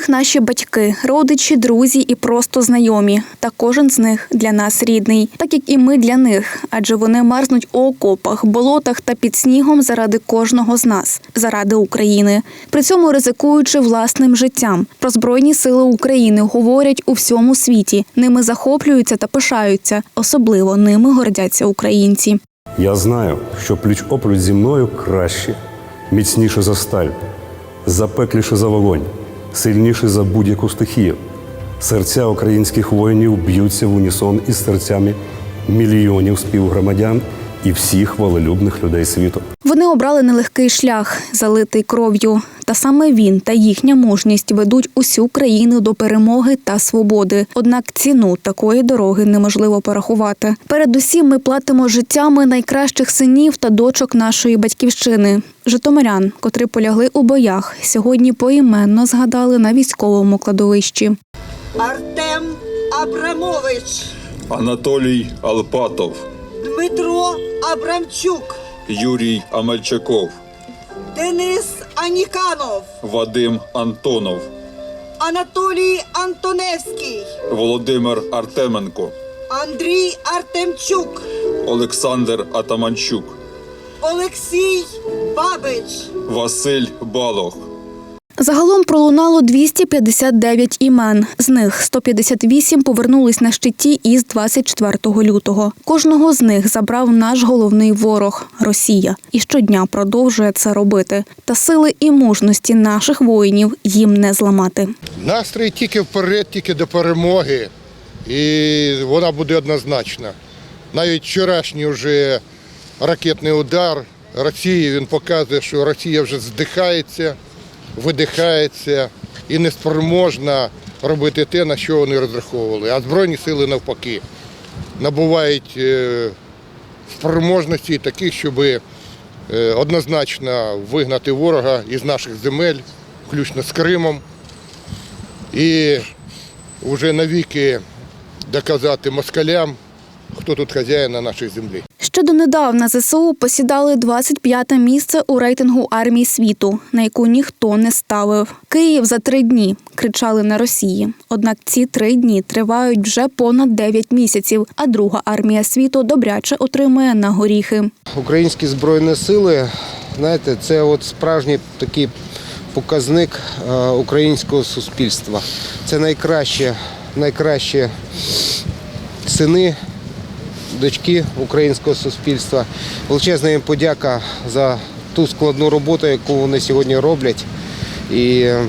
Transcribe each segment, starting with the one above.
них наші батьки, родичі, друзі і просто знайомі. Та кожен з них для нас рідний, так як і ми для них, адже вони мерзнуть у окопах, болотах та під снігом заради кожного з нас, заради України. При цьому ризикуючи власним життям. Про збройні сили України говорять у всьому світі. Ними захоплюються та пишаються. Особливо ними гордяться українці. Я знаю, що пліч опліч зі мною краще, міцніше за сталь, запекліше за вогонь, сильніше за будь-яку стихію. Серця українських воїнів б'ються в унісон із серцями мільйонів співгромадян і всіх волелюбних людей світу. Вони обрали нелегкий шлях, залитий кров'ю. Та саме він та їхня мужність ведуть усю країну до перемоги та свободи. Однак ціну такої дороги неможливо порахувати. Передусім, ми платимо життями найкращих синів та дочок нашої батьківщини. Житомирян, котрі полягли у боях, сьогодні поіменно згадали на військовому кладовищі. Артем Абрамович, Анатолій Алпатов, Дмитро Абрамчук, Юрій Амельчаков, Денис Аніканов, Вадим Антонов, Анатолій Антоневський, Володимир Артеменко, Андрій Артемчук, Олександр Атаманчук, Олексій Бабич, Василь Балох, Загалом пролунало 259 імен. З них 158 повернулись на щиті із 24 лютого. Кожного з них забрав наш головний ворог Росія, і щодня продовжує це робити. Та сили і мужності наших воїнів їм не зламати. Настрій тільки вперед, тільки до перемоги. І вона буде однозначна. Навіть вчорашній вже ракетний удар Росії він показує, що Росія вже здихається, видихається і не спроможна робити те, на що вони розраховували. А Збройні сили навпаки набувають е, спроможності таких, щоб е, однозначно вигнати ворога із наших земель, включно з Кримом і вже навіки доказати москалям, хто тут хазяїн на нашій землі. Ще донедавна ЗСУ посідали 25-те місце у рейтингу армій світу, на яку ніхто не ставив. Київ за три дні кричали на Росії. Однак ці три дні тривають вже понад 9 місяців, а друга армія світу добряче отримує на горіхи. Українські збройні сили, знаєте, це от справжній такий показник е, українського суспільства. Це найкраще, найкращі сини, дочки українського суспільства. Величезна їм подяка за ту складну роботу, яку вони сьогодні роблять. І е,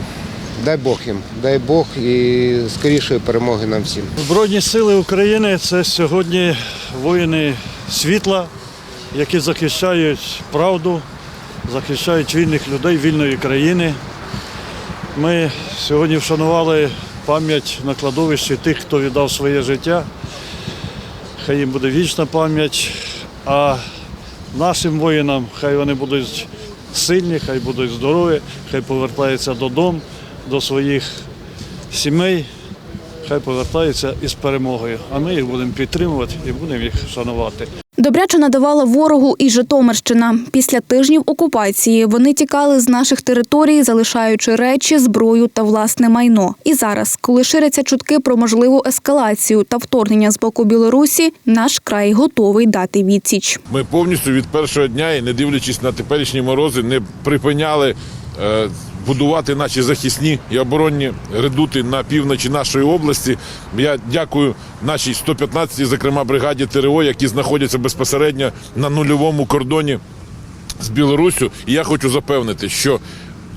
дай Бог їм, дай Бог і скорішої перемоги нам всім. Збройні сили України це сьогодні воїни світла, які захищають правду, захищають вільних людей, вільної країни. Ми сьогодні вшанували пам'ять на кладовищі тих, хто віддав своє життя. Хай їм буде вічна пам'ять. А нашим воїнам хай вони будуть сильні, хай будуть здорові, хай повертаються додому, до своїх сімей, хай повертаються із перемогою. А ми їх будемо підтримувати і будемо їх шанувати. Добряче надавала ворогу і Житомирщина. Після тижнів окупації вони тікали з наших територій, залишаючи речі, зброю та власне майно. І зараз, коли ширяться чутки про можливу ескалацію та вторгнення з боку Білорусі, наш край готовий дати відсіч. Ми повністю від першого дня і не дивлячись на теперішні морози, не припиняли е, будувати наші захисні і оборонні редути на півночі нашої області. Я дякую нашій 115-й, зокрема бригаді ТРО, які знаходяться безпосередньо на нульовому кордоні з Білоруссю. І я хочу запевнити, що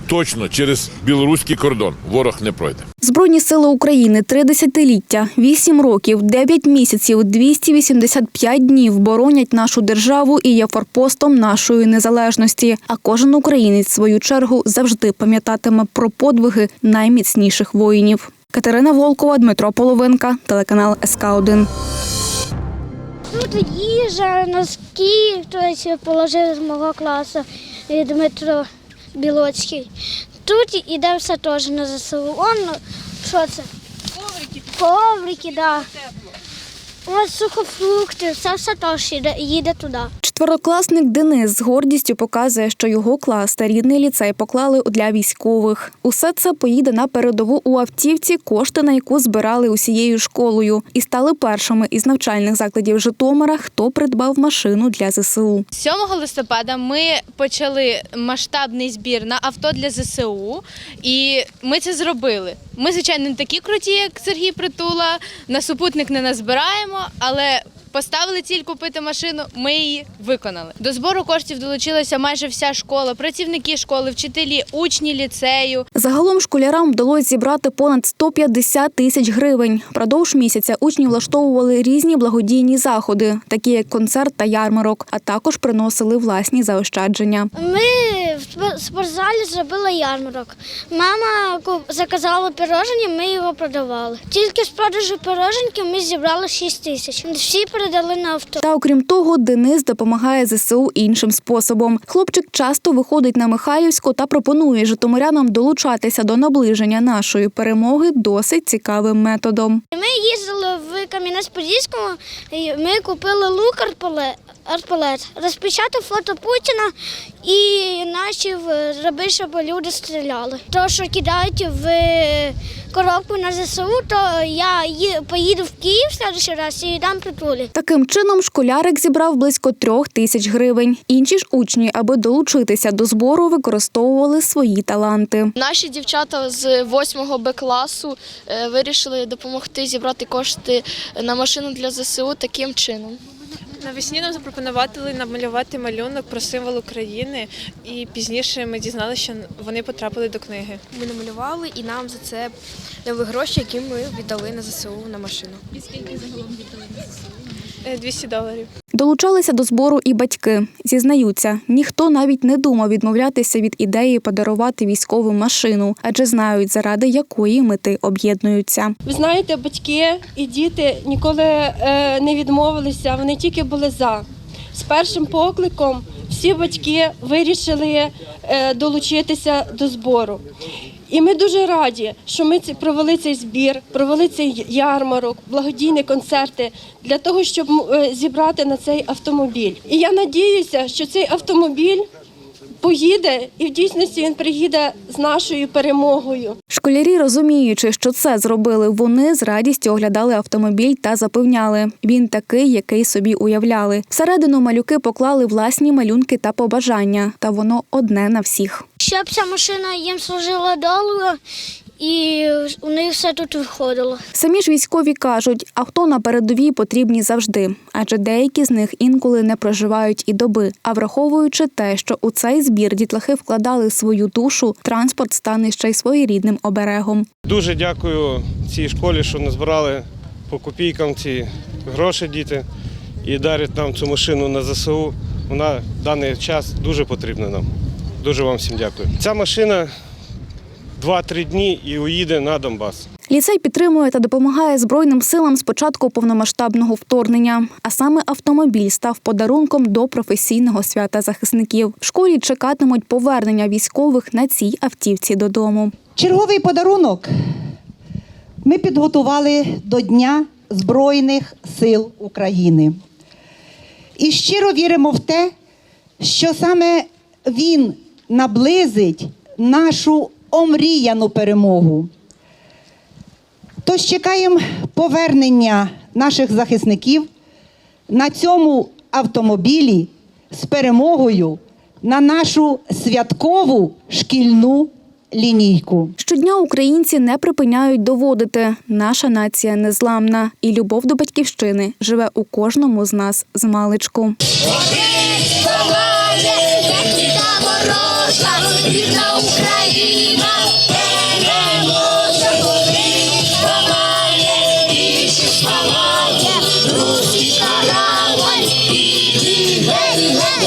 точно через білоруський кордон ворог не пройде. Збройні сили України три десятиліття, вісім років, дев'ять місяців, 285 днів боронять нашу державу і є форпостом нашої незалежності. А кожен українець в свою чергу завжди пам'ятатиме про подвиги найміцніших воїнів. Катерина Волкова, Дмитро Половинка, телеканал СК 1 Тут їжа, носки, хтось положив з мого класу і Дмитро Білоцький. Тут іде все теж на ЗСУ. Он, ну, що це? Коврики. Коврики, так. Да. Ось сухофрукти, все все теж їде, їде туди. Четверокласник Денис з гордістю показує, що його клас та рідний ліцей поклали для військових. Усе це поїде на передову у автівці, кошти на яку збирали усією школою, і стали першими із навчальних закладів Житомира, хто придбав машину для ЗСУ. 7 листопада ми почали масштабний збір на авто для ЗСУ, і ми це зробили. Ми, звичайно, не такі круті, як Сергій Притула. На супутник не назбираємо, але поставили ціль купити машину. Ми її виконали. До збору коштів долучилася майже вся школа, працівники школи, вчителі, учні ліцею. Загалом школярам вдалося зібрати понад 150 тисяч гривень. Продовж місяця учні влаштовували різні благодійні заходи, такі як концерт та ярмарок, а також приносили власні заощадження. Ми в спортзалі зробили ярмарок. Мама заказала пирожені, ми його продавали. Тільки з продажу пироженки ми зібрали 6 тисяч. Всі передали на авто. Та окрім того, Денис допомагає ЗСУ іншим способом. Хлопчик часто виходить на Михайлівську та пропонує житомирянам долучатися до наближення нашої перемоги досить цікавим методом. Ми їздили в Кам'янець-Подільському, ми купили лук арпалет, арпалет, розпечатав фото Путіна і наші зробив, щоб люди стріляли. То, що кидають в коробку на ЗСУ, то я поїду в Київ в следующий раз і дам притулі. Таким чином, школярик зібрав близько трьох тисяч гривень. Інші ж учні, аби долучитися до збору, використовували свої таланти. Наші дівчата з 8 Б класу е, вирішили допомогти зібрати кошти на машину для ЗСУ таким чином. Навесні нам запропонували намалювати малюнок про символ України, і пізніше ми дізналися, що вони потрапили до книги. Ми намалювали і нам за це дали гроші, які ми віддали на ЗСУ на машину. Е, 200 доларів. Долучалися до збору і батьки. Зізнаються, ніхто навіть не думав відмовлятися від ідеї подарувати військову машину, адже знають, заради якої мети об'єднуються. Ви знаєте, батьки і діти ніколи е, не відмовилися, вони тільки були за. З першим покликом всі батьки вирішили е, долучитися до збору. І ми дуже раді, що ми провели цей збір, провели цей ярмарок, благодійні концерти для того, щоб е, зібрати на цей автомобіль. І я надіюся, що цей автомобіль поїде і в дійсності він приїде з нашою перемогою. Школярі, розуміючи, що це зробили вони, з радістю оглядали автомобіль та запевняли, він такий, який собі уявляли. Всередину малюки поклали власні малюнки та побажання, та воно одне на всіх. Щоб ця машина їм служила довго і у них все тут виходило. Самі ж військові кажуть, авто на передовій потрібні завжди, адже деякі з них інколи не проживають і доби. А враховуючи те, що у цей збір дітлахи вкладали свою душу, транспорт стане ще й своєрідним оберегом. Дуже дякую цій школі, що назбирали по копійкам ці гроші діти і дарять нам цю машину на ЗСУ. Вона в даний час дуже потрібна нам. Дуже вам всім дякую. Ця машина 2-3 дні і уїде на Донбас. Ліцей підтримує та допомагає Збройним силам з початку повномасштабного вторгнення. А саме автомобіль став подарунком до професійного свята захисників. В школі чекатимуть повернення військових на цій автівці додому. Черговий подарунок ми підготували до Дня Збройних сил України. І щиро віримо в те, що саме він наблизить нашу омріяну перемогу. Тож чекаємо повернення наших захисників на цьому автомобілі з перемогою на нашу святкову шкільну лінійку. Щодня українці не припиняють доводити, наша нація незламна, і любов до батьківщини живе у кожному з нас з маличку.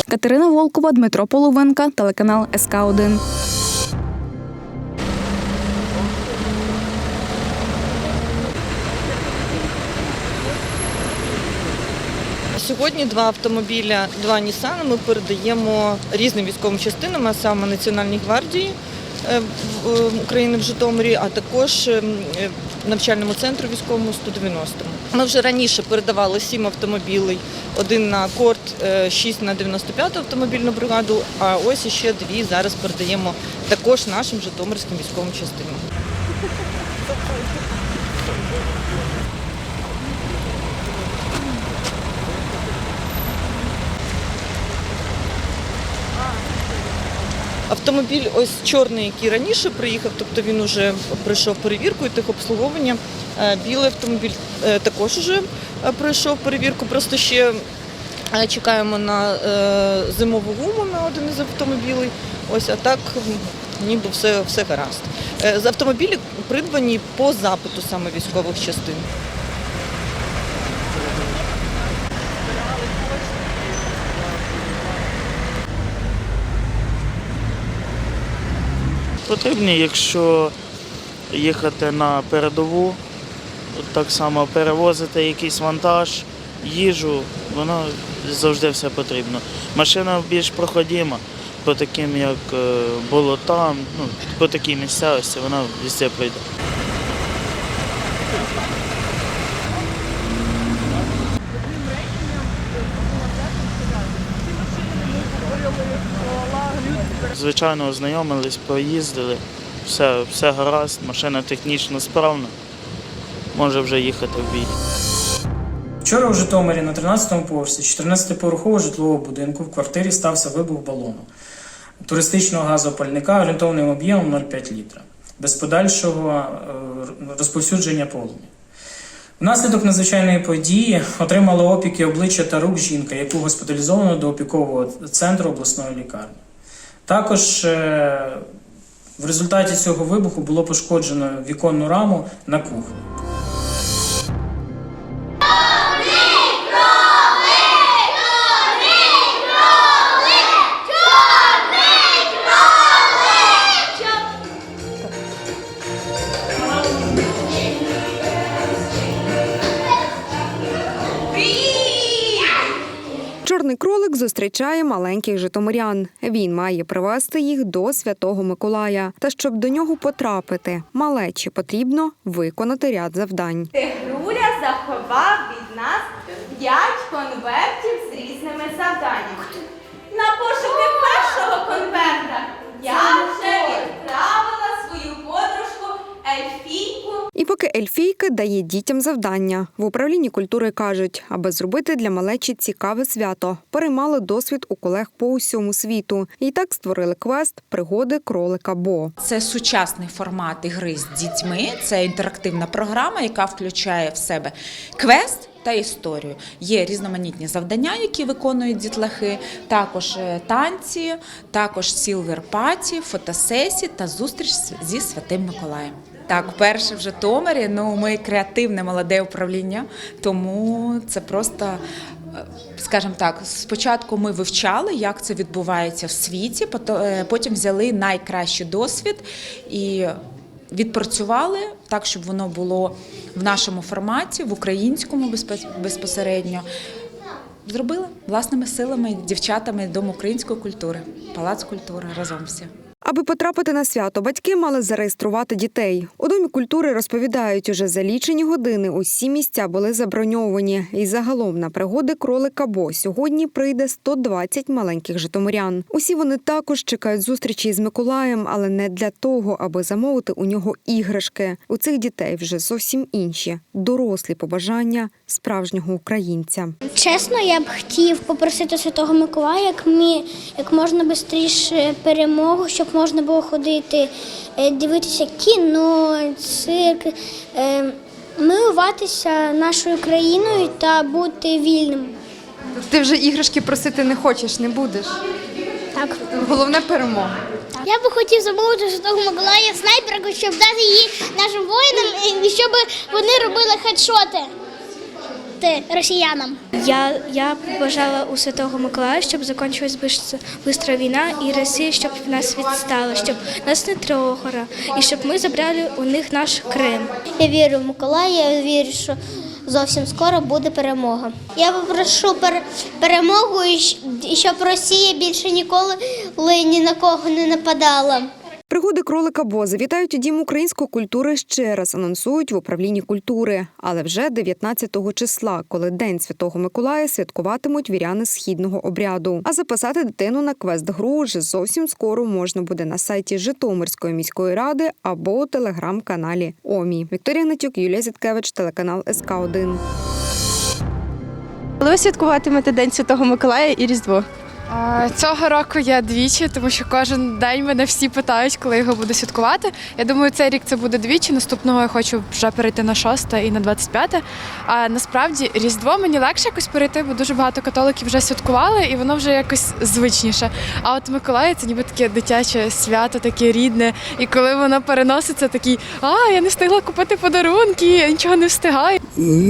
Катерина Волкова, Дмитро Половенка, телеканал СК 1 Сьогодні два автомобіля, два Нісани ми передаємо різним військовим частинам, а саме Національній гвардії е, України в Житомирі, а також е, е, навчальному центру військовому 190-му. Ми вже раніше передавали сім автомобілей, один на корт, шість на 95-ту автомобільну бригаду, а ось іще дві зараз передаємо також нашим житомирським військовим частинам. Автомобіль ось чорний, який раніше приїхав, тобто він вже пройшов перевірку і техобслуговування. Е, Білий автомобіль е, також вже пройшов перевірку, просто ще е, чекаємо на е, зимову гуму на один із автомобілів. Ось, а так ніби все, все гаразд. Е, З автомобілі придбані по запиту саме військових частин. Потрібні, якщо їхати на передову, так само перевозити якийсь вантаж, їжу, воно завжди все потрібно. Машина більш проходима по таким, як було болотам, ну, по такій місцевості, вона везде прийде. Звичайно, ознайомились, поїздили, все, все гаразд, машина технічно справна, може вже їхати в бій. Вчора у Житомирі на 13-му поверсі 14-поверхового житлового будинку в квартирі стався вибух балону туристичного газопальника орієнтовним об'ємом 0,5 літра, без подальшого е, розповсюдження полум'я. Внаслідок надзвичайної події отримала опіки обличчя та рук жінка, яку госпіталізовано до опікового центру обласної лікарні. Також е, в результаті цього вибуху було пошкоджено віконну раму на кухні. Зустрічає маленьких житомирян. Він має привезти їх до Святого Миколая. Та щоб до нього потрапити, малечі потрібно виконати ряд завдань. Тигруля заховав від нас п'ять конвертів з різними завданнями. І поки ельфійка дає дітям завдання, в управлінні культури кажуть, аби зробити для малечі цікаве свято, переймали досвід у колег по усьому світу. І так створили квест пригоди кролика Бо. Це сучасний формат ігри з дітьми. Це інтерактивна програма, яка включає в себе квест. Та історію є різноманітні завдання, які виконують дітлахи, також е, танці, також сілвер паті, фотосесії та зустріч зі святим Миколаєм. Так, перше в Житомирі. Ну ми креативне молоде управління, тому це просто. е, Скажімо так, спочатку ми вивчали, як це відбувається в світі, е, потім взяли найкращий досвід і відпрацювали так, щоб воно було в нашому форматі, в українському безпосередньо. Зробили власними силами, дівчатами Дом української культури, Палац культури разом всі. Аби потрапити на свято, батьки мали зареєструвати дітей. У домі культури розповідають, уже за лічені години усі місця були заброньовані. І загалом на пригоди кролика Бо сьогодні прийде 120 маленьких житомирян. Усі вони також чекають зустрічі з Миколаєм, але не для того, аби замовити у нього іграшки. У цих дітей вже зовсім інші дорослі побажання справжнього українця. Чесно, я б хотів попросити Святого Миколая як, мі, як можна швидше перемогу, щоб можна було ходити, е, дивитися кіно, цирк, е, милуватися нашою країною та бути вільним. Ти вже іграшки просити не хочеш, не будеш. Так. Головне перемога. Я би хотів замовити Святого Миколая снайперку, щоб дати її нашим воїнам, і щоб вони робили хедшоти ти, росіянам. Я, я побажала у Святого Миколая, щоб закінчилась швидко війна і Росія, щоб нас відстала, щоб нас не трогала, і щоб ми забрали у них наш Крим. Я вірю в Миколая, я вірю, що зовсім скоро буде перемога. Я попрошу пер- перемогу і щоб Росія більше ніколи ні на кого не нападала. Пригоди кролика Боза вітають у Дім української культури ще раз анонсують в управлінні культури, але вже 19 числа, коли День Святого Миколая святкуватимуть віряни східного обряду. А записати дитину на квест-гру вже зовсім скоро можна буде на сайті Житомирської міської ради або у телеграм-каналі ОМІ. Вікторія Натюк, Юлія Зіткевич, телеканал СК 1 Коли ви святкуватимете День Святого Миколая і Різдво? Цього року я двічі, тому що кожен день мене всі питають, коли його буду святкувати. Я думаю, цей рік це буде двічі. Наступного я хочу вже перейти на 6 і на 25. А насправді Різдво мені легше якось перейти, бо дуже багато католиків вже святкували, і воно вже якось звичніше. А от Миколай це ніби таке дитяче свято, таке рідне. І коли воно переноситься, такий а я не встигла купити подарунки, я нічого не встигаю.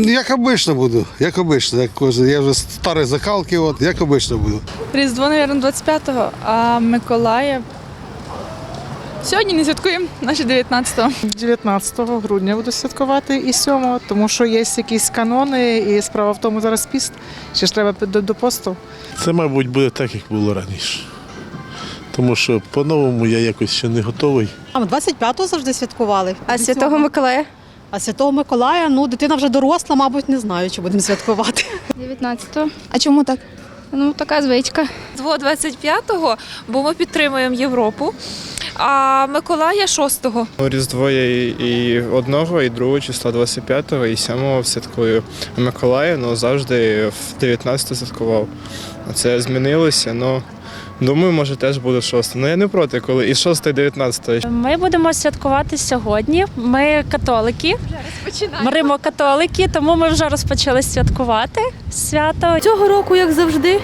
Як обично буду, як обично, як кожен. Я вже старий закалки, от як обично буду. Різдво, мабуть, 25-го, а Миколая. Сьогодні не святкуємо, значить 19-го. 19 грудня буду святкувати і 7, тому що є якісь канони, і справа в тому зараз піст. Ще ж треба до, до посту. Це, мабуть, буде так, як було раніше. Тому що по-новому я якось ще не готовий. А ми 25-го завжди святкували. А Святого Миколая? А Святого Миколая, ну дитина вже доросла, мабуть, не знаю, чи будемо святкувати. 19-го. А чому так? Ну, така звичка. Різдво 25-го, бо ми підтримуємо Європу, а Миколая 6-го. Різдво я і- одного, і другого числа 25-го, і 7-го святкую. А Миколая ну, завжди в 19-го святкував. Це змінилося, ну думаю, може теж буде 6 Ну я не проти, коли і 6 і 19 Ми будемо святкувати сьогодні. Ми католики. Ми римо-католики, тому ми вже розпочали святкувати свято. Цього року, як завжди.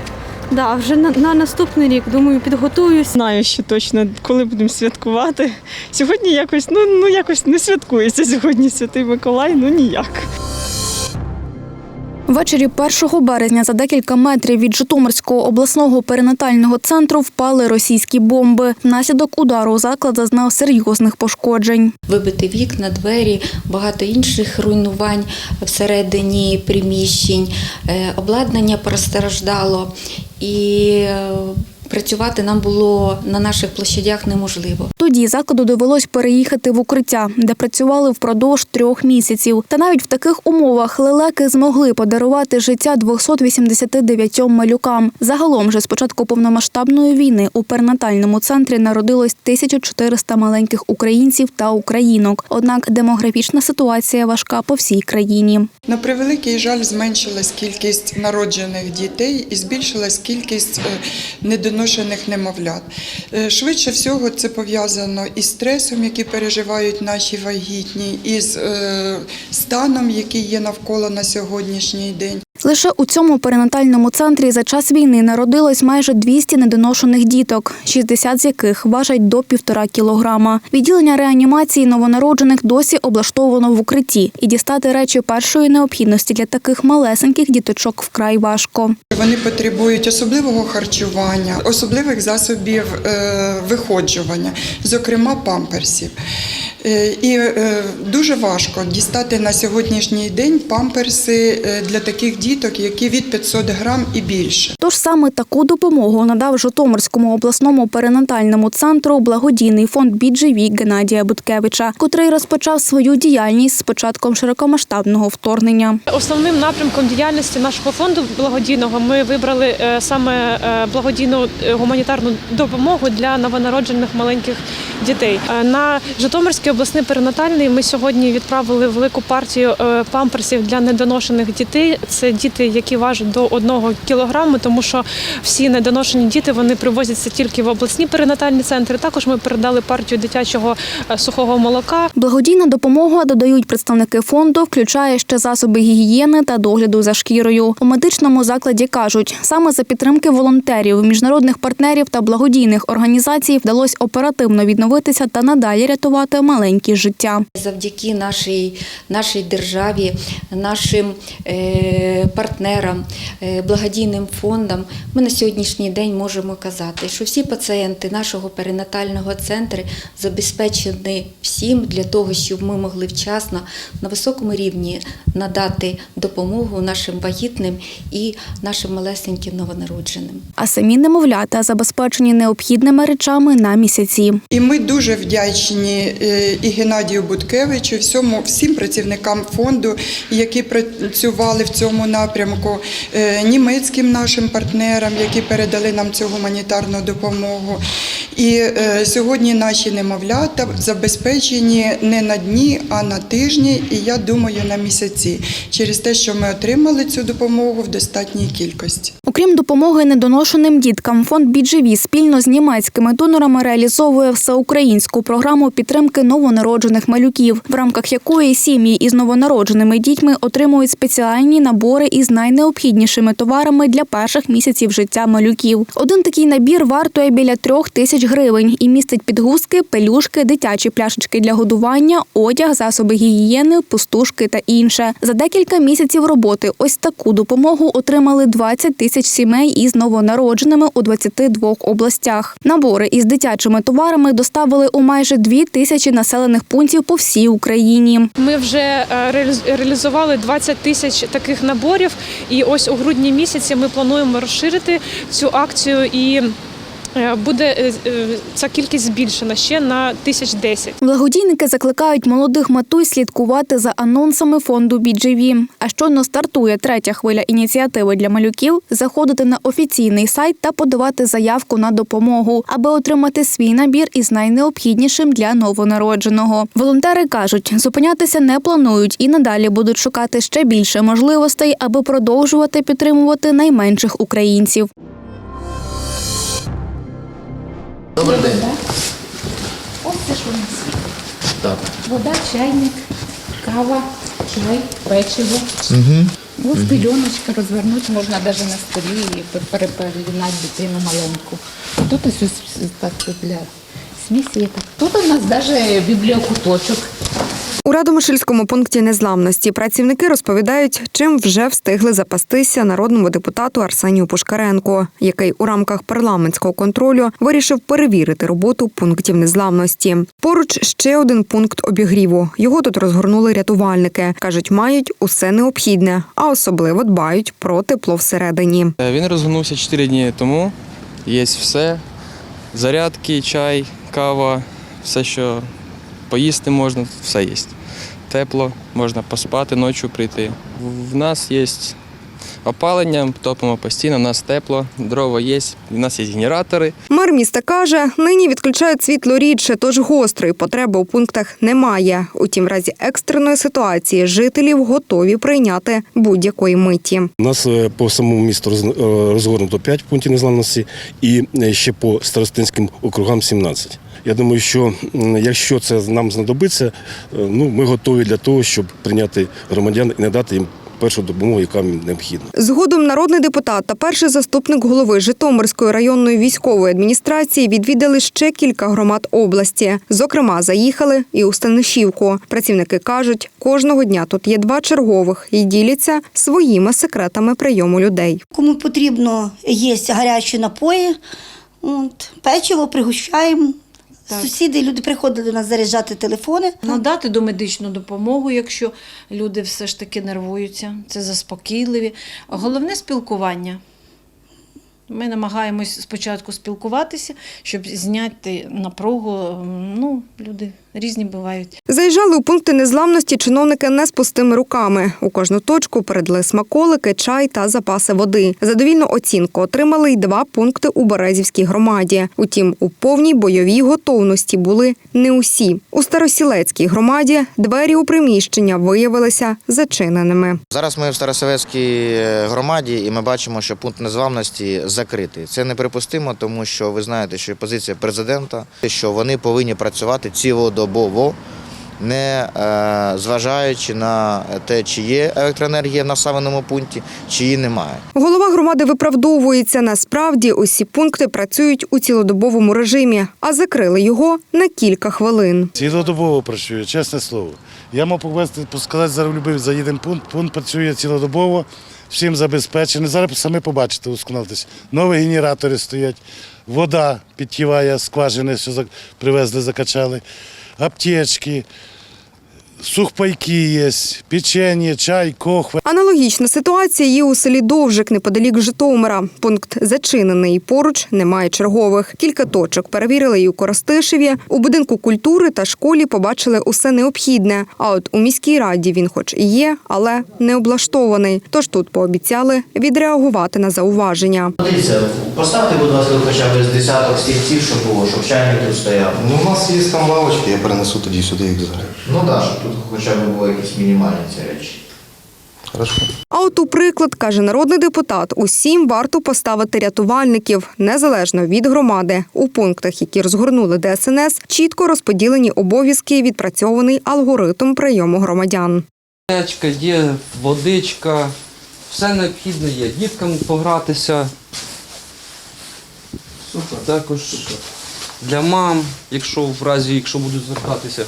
Да, вже на, на наступний рік, думаю, підготуюсь. Знаю, що точно, коли будемо святкувати. Сьогодні якось, ну, ну якось не святкується сьогодні Святий Миколай, ну ніяк. Ввечері 1 березня за декілька метрів від Житомирського обласного перинатального центру впали російські бомби. Внаслідок удару заклад зазнав серйозних пошкоджень. Вибити вікна, двері, багато інших руйнувань всередині приміщень, Е, обладнання постраждало і е, працювати нам було на наших площадях неможливо. Тоді закладу довелось переїхати в укриття, де працювали впродовж трьох місяців. Та навіть в таких умовах лелеки змогли подарувати життя 289 малюкам. Загалом же з початку повномасштабної війни у перинатальному центрі народилось 1400 маленьких українців та українок. Однак демографічна ситуація важка по всій країні. На превеликий жаль, зменшилась кількість народжених дітей і збільшилась кількість е, недоношених немовлят. Е, Швидше всього це пов'язано із стресом, який переживають наші вагітні, із е, станом, який є навколо на сьогоднішній день. Лише у цьому перинатальному центрі за час війни народилось майже 200 недоношених діток, 60 з яких важать до півтора кілограма. Відділення реанімації новонароджених досі облаштовано в укритті, і дістати речі першої необхідності для таких малесеньких діточок вкрай важко. Вони потребують особливого харчування, особливих засобів е, виходжування, зокрема памперсів. Е, І е, дуже важко дістати на сьогоднішній день памперси е, для таких діток, які від 500 грам і більше. Тож саме таку допомогу надав Житомирському обласному перинатальному центру благодійний фонд «Біджеві» Геннадія Буткевича, котрий розпочав свою діяльність з початком широкомасштабного вторгнення. Основним напрямком діяльності нашого фонду благодійного ми вибрали саме благодійну гуманітарну допомогу для новонароджених маленьких дітей. Е, На Житомирський обласний перинатальний ми сьогодні відправили велику партію е, памперсів для недоношених дітей. Це діти, які важать до одного кілограму, тому що всі недоношені діти вони привозяться тільки в обласні перинатальні центри. Також ми передали партію дитячого е, сухого молока. Благодійна допомога, додають представники фонду, включає ще засоби гігієни та догляду за шкірою. У медичному закладі кажуть, саме за підтримки волонтерів, міжнародних партнерів та благодійних організацій вдалося оперативно відновитися та надалі рятувати маленькі життя. Завдяки нашій, нашій державі, нашим е, партнерам, е, благодійним фондам, ми на сьогоднішній день можемо казати, що всі пацієнти нашого перинатального центру забезпечені всім для того, щоб ми могли вчасно на високому рівні надати допомогу нашим вагітним і нашим малесеньким новонародженим. А самі немовлята забезпечені необхідними речами на місяці. І ми дуже вдячні е, і Геннадію Буткевичу, всьому всім працівникам фонду, які працювали в цьому напрямку, е, німецьким нашим партнерам, які передали нам цю гуманітарну допомогу. І е, сьогодні наші немовлята забезпечені не на дні, а на тижні, і я думаю, на місяці, через те, що ми отримали цю допомогу в достатній кількості. Окрім допомоги недоношеним діткам, фонд BGV спільно з німецькими донорами реалізовує всеукраїнську програму підтримки новонароджених малюків, в рамках якої сім'ї із новонародженими дітьми отримують спеціальні набори із найнеобхіднішими товарами для перших місяців життя малюків. Один такий набір вартує біля трьох тисяч гривень і містить підгузки, пелюшки, дитячі пляшечки для годування, одяг, засоби гігієни, пустушки та інше. За декілька місяців роботи ось таку допомогу отримали 20 тисяч сімей із новонародженими у 22 областях. Набори із дитячими товарами доставили у майже дві тисячі населених пунктів по всій Україні. Ми вже е, реалізували 20 тисяч таких наборів, і ось у грудні місяці ми плануємо розширити цю акцію і. Е, Буде е, е, ця кількість збільшена ще на тисяч десять. Благодійники закликають молодих матусь слідкувати за анонсами фонду BGV. А щойно стартує третя хвиля ініціативи для малюків, заходити на офіційний сайт та подавати заявку на допомогу, аби отримати свій набір із найнеобхіднішим для новонародженого. Волонтери кажуть, зупинятися не планують і надалі будуть шукати ще більше можливостей, аби продовжувати підтримувати найменших українців. Добрий день. Ось це ж у нас. Так. Вода, чайник, кава, чай, печиво. Угу. Ось пільоночка розвернути можна навіть на столі і перепелінати дитину маленьку. Тут ось ось так для смісі є так. Тут у нас навіть бібліокуточок. У Радомишльському пункті незламності працівники розповідають, чим вже встигли запастися народному депутату Арсенію Пушкаренку, який у рамках парламентського контролю вирішив перевірити роботу пунктів незламності. Поруч ще один пункт обігріву. Його тут розгорнули рятувальники. кажуть, мають усе необхідне, а особливо дбають про тепло всередині. Е, Він розгорнувся 4 дні тому. Є все. Зарядки, чай, кава, все, що поїсти можна, все є. Тепло, можна поспати, ночі прийти. В- В нас є опалення, топимо постійно, у нас тепло, дрова є, у нас є генератори. Мер міста каже, нині відключають світло рідше, тож гострої потреби у пунктах немає. Утім, в разі екстреної ситуації жителів готові прийняти будь-якої миті. У нас е, по самому місту е, розгорнуто 5 пунктів незламності і е, ще по старостинським округам 17. Я думаю, що якщо це нам знадобиться, е, ну ми готові для того, щоб прийняти громадян і надати їм першу допомогу, яка необхідна. Згодом народний депутат та перший заступник голови Житомирської районної військової адміністрації відвідали ще кілька громад області. Зокрема, заїхали і у Станишівку. Працівники кажуть, кожного дня тут є два чергових і діляться своїми секретами прийому людей. Кому потрібно є гарячі напої, от, печиво пригощаємо. Сусіди, люди приходили до нас заряджати телефони. Надати домедичну допомогу, якщо люди все ж таки нервуються, це заспокійливі. Головне спілкування. Ми намагаємось спочатку спілкуватися, щоб зняти напругу. Ну, люди різні бувають. Заїжджали у пункти незламності чиновники не з пустими руками. У кожну точку передали смаколики, чай та запаси води. Задовільну оцінку отримали й два пункти у Березівській громаді. Утім, у повній бойовій готовності були не усі. У Старосілецькій громаді двері у приміщення виявилися зачиненими. Зараз ми в Старосоветській е, громаді і ми бачимо, що пункт незламності закритий. Це неприпустимо, тому що ви знаєте, що позиція президента, що вони повинні працювати цілодобово, не е, зважаючи на те, чи є електроенергія в населеному пункті, чи її немає. Голова громади виправдовується. Насправді усі пункти працюють у цілодобовому режимі, а закрили його на кілька хвилин. Цілодобово працює, чесне слово. Я можу повести, сказати, зараз любив заїдемо пункт. Пункт працює цілодобово, всім забезпечений. Зараз самі побачите, усконалтесь. Нові генератори стоять, вода підтіває, скважини, що за- привезли, закачали, аптечки, сухпайки є, печення, чай, кохва. Аналогічна ситуація є у селі Довжик неподалік Житомира. Пункт зачинений. Поруч немає чергових. Кілька точок перевірили і у Коростишеві. У будинку культури та школі побачили усе необхідне. А от у міській раді він, хоч і є, але не облаштований. Тож тут пообіцяли відреагувати на зауваження. Дивіться, поставте, будь ласка, хоча б з десяток стільців, щоб було, щоб чайник тут стояв. Ну, у нас є там лавочки, я перенесу тоді сюди їх зараз. Ну так, щоб тут хоча б були якісь мінімальні ці речі. Хорошо. А от у приклад каже народний депутат: усім варто поставити рятувальників незалежно від громади. У пунктах, які розгорнули ДСНС, чітко розподілені обов'язки, і відпрацьований алгоритм прийому громадян. Речка, є водичка, все необхідне є. Діткам погратися. Супер. Також для мам, якщо в разі, якщо будуть звертатися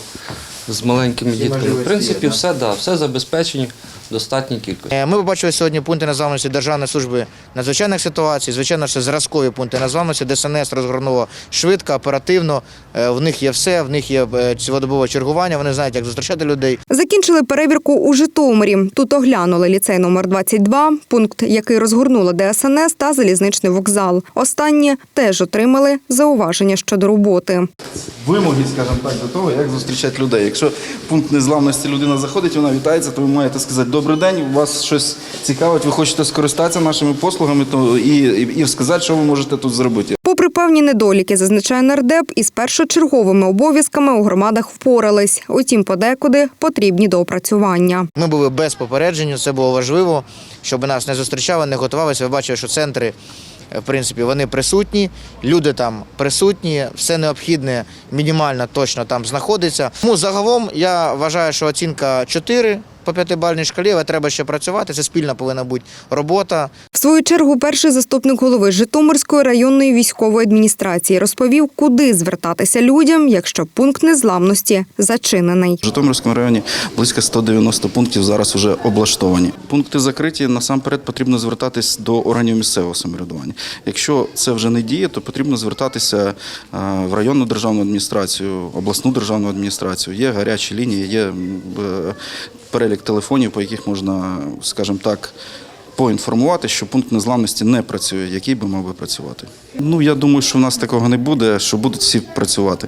з маленькими дітками. В принципі, все, да, все забезпечені достатній кількості. Е, Ми побачили сьогодні пункти незламності Державної служби надзвичайних ситуацій. Звичайно, що зразкові пункти незламності. ДСНС розгорнуло швидко, оперативно. Е, В них є все, в них є е, цілодобове чергування. Вони знають, як зустрічати людей. Закінчили перевірку у Житомирі. Тут оглянули ліцей номер 22, пункт, який розгорнула ДСНС та залізничний вокзал. Останні теж отримали зауваження щодо роботи. вимоги, скажімо так, до того, як зустрічати людей. Якщо пункт незламності людина заходить, вона вітається, то ви маєте сказати добрий день, у вас щось цікавить, ви хочете скористатися нашими послугами, то і, і, і сказати, що ви можете тут зробити. Попри певні недоліки, зазначає нардеп, із першочерговими обов'язками у громадах впорались. Утім, подекуди потрібні доопрацювання. Ми були без попередження, це було важливо, щоб нас не зустрічали, не готувалися. Ви бачили, що центри, е, в принципі, вони присутні, люди там присутні, все необхідне мінімально точно там знаходиться. Тому загалом я вважаю, що оцінка 4 по п'ятибальній шкалі, але треба ще працювати. Це спільна повинна бути робота. В свою чергу, перший заступник голови Житомирської районної військової адміністрації розповів, куди звертатися людям, якщо пункт незламності зачинений. В Житомирському районі близько 190 пунктів зараз вже облаштовані. Пункти закриті. Насамперед потрібно звертатись до органів місцевого самоврядування. Якщо це вже не діє, то потрібно звертатися е, в районну державну адміністрацію, обласну державну адміністрацію. Є гарячі лінії, є е, перелік телефонів, по яких можна, скажімо так. Поінформувати, що пункт незламності не працює, який би мав би працювати. Ну я думаю, що в нас такого не буде, що будуть всі працювати.